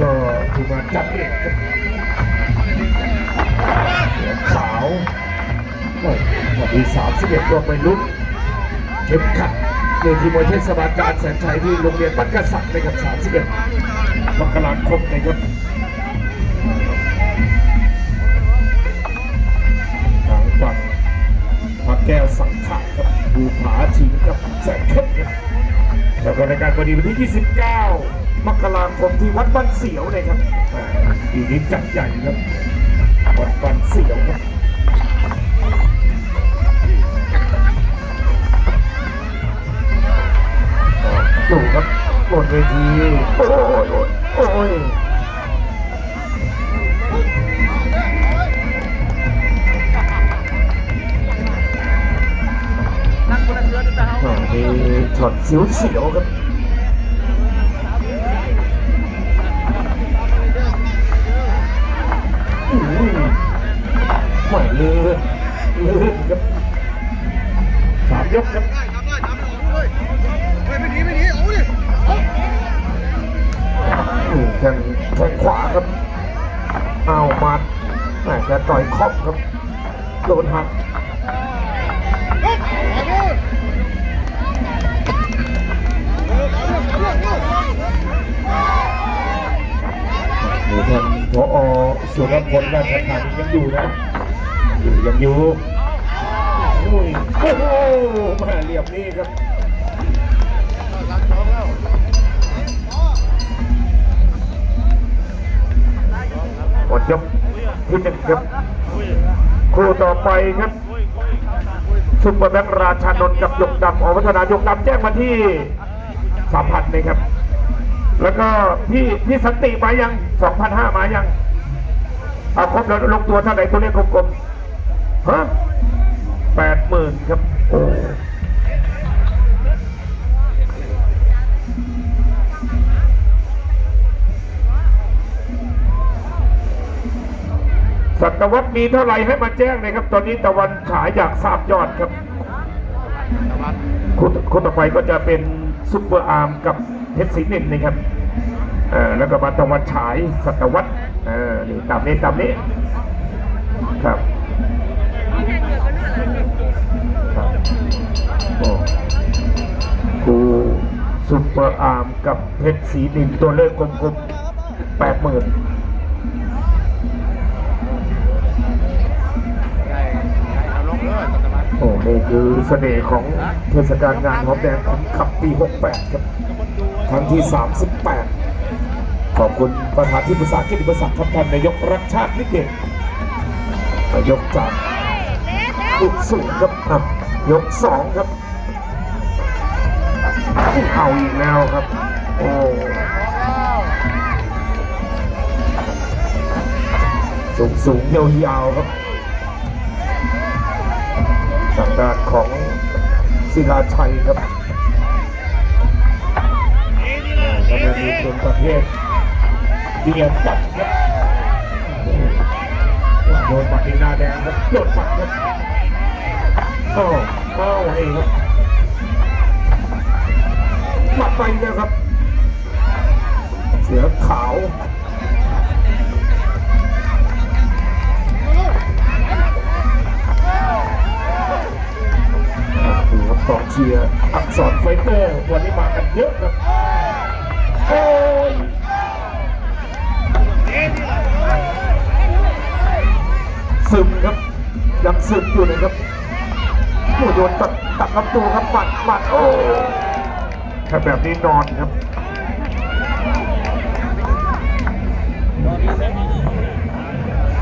ก็ทีมาจัดเอกครับขาวก็วันที่31ก็ไปลุ้นเข็มขัดในทีมวยเทศบาลการแสนชัยที่โรงเรียนบ้านกษัตริย์นะครับ31มกราคมนะครับทางฝั่งพระแก้วสังขะครับภูผาชิงกับแสงเพชรครับ แล้วก็รายการวันนี้วันที่ 29 มกราคมที่วัดบ้านเสียวนะครับปีนี้จัดใหญ่ครับ วัดบ้านเสียวครับดูครับบนเวทีโอ้ยโอ้ย ช็อตเสียวๆครับหมายลื่นลืนครับสามยกครับได้ทำได้ทำได้ออกด้วยไม่ดีไม่ดีเอาดิเอานี่แข้งแข้งขวาครับ เอามัดแหม่จะต่อยครอบครับ โดนหัก สุรพลราชธานียังอยู่นะอยู่ยังอยู่อุ้ยโอ้โหมาเหลี่ยมนี่ครับหลังสองแล้วหมดยกที่หนึ่งครับคู่ต่อไปครับซุปเปอร์แบงค์ราชานนท์กับยกดำอวัฒนายกดำแจ้งมาที่สามพันเลยครับ แล้วก็พี่พี่สันติมายังสองพันห้ามายัง เอาครบแล้วลงตัวเท่าไหร่ตัวเลขกลมๆฮะแปดหมื่นครับโอ้สัตวัตมีเท่าไหร่ให้มาแจ้งเลยครับ ตอนนี้ตะวันฉายอยากทราบยอดครับตะวันคนคนต่อไปก็จะเป็นซุปเปอร์อาร์มกับเพชรศรีนินนะครับเออแล้วก็มาตะวันฉายสัตวัต เออนี่ตามนี้ตามนี้ครับครับโอ้ครูซุปเปอร์อาร์มกับเพชรศรีนินตัวเลขกลมๆแปดหมื่นใหญ่ใหญ่เอาลงเลยตะวันโอ้นี่คือเสน่ห์ของเทศกาลงานหอมแดงของขับปี 68 ครับครั้งที่ 38 ขอบคุณประธานที่ปรึกษากิติประศักดิ์ครับท่านนายกรักชาตินิเกตนายกจากอุกสูงครับอะยกสองครับเอาอีกแล้วครับ โอ้สูงสูงยาวๆครับทางด้านของศิลาชัยครับกำลังมีเป็นประเภท เบียร์จัดครับโดนปัดที่หน้าแดงครับโดนปัดครับโอ้เอาเองครับปัดไปแล้วครับ เสือขาวดูครับกองเชียร์อักษรไฟเตอร์ วันนี้มากันเยอะครับ ซึมครับ ยังซึมอยู่เลยครับโอ้โดนตัดตัดลำตัวครับหมัดหมัดโอ้ถ้าแบบนี้นอนครับ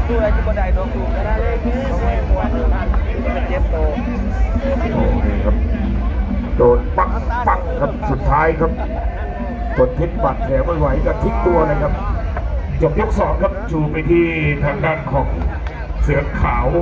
ดูอะไรที่บันไดน้องดูก็ได้เลยเขาไม่มวนท่านเจ็บโตโอ้นี่ครับโดนปักปักครับสุดท้ายครับทนพิษบาดแผลไม่ไหวก็ทิ้งตัวเลยครับจบยกสองครับชูไปที่ทางด้านของ สือขาว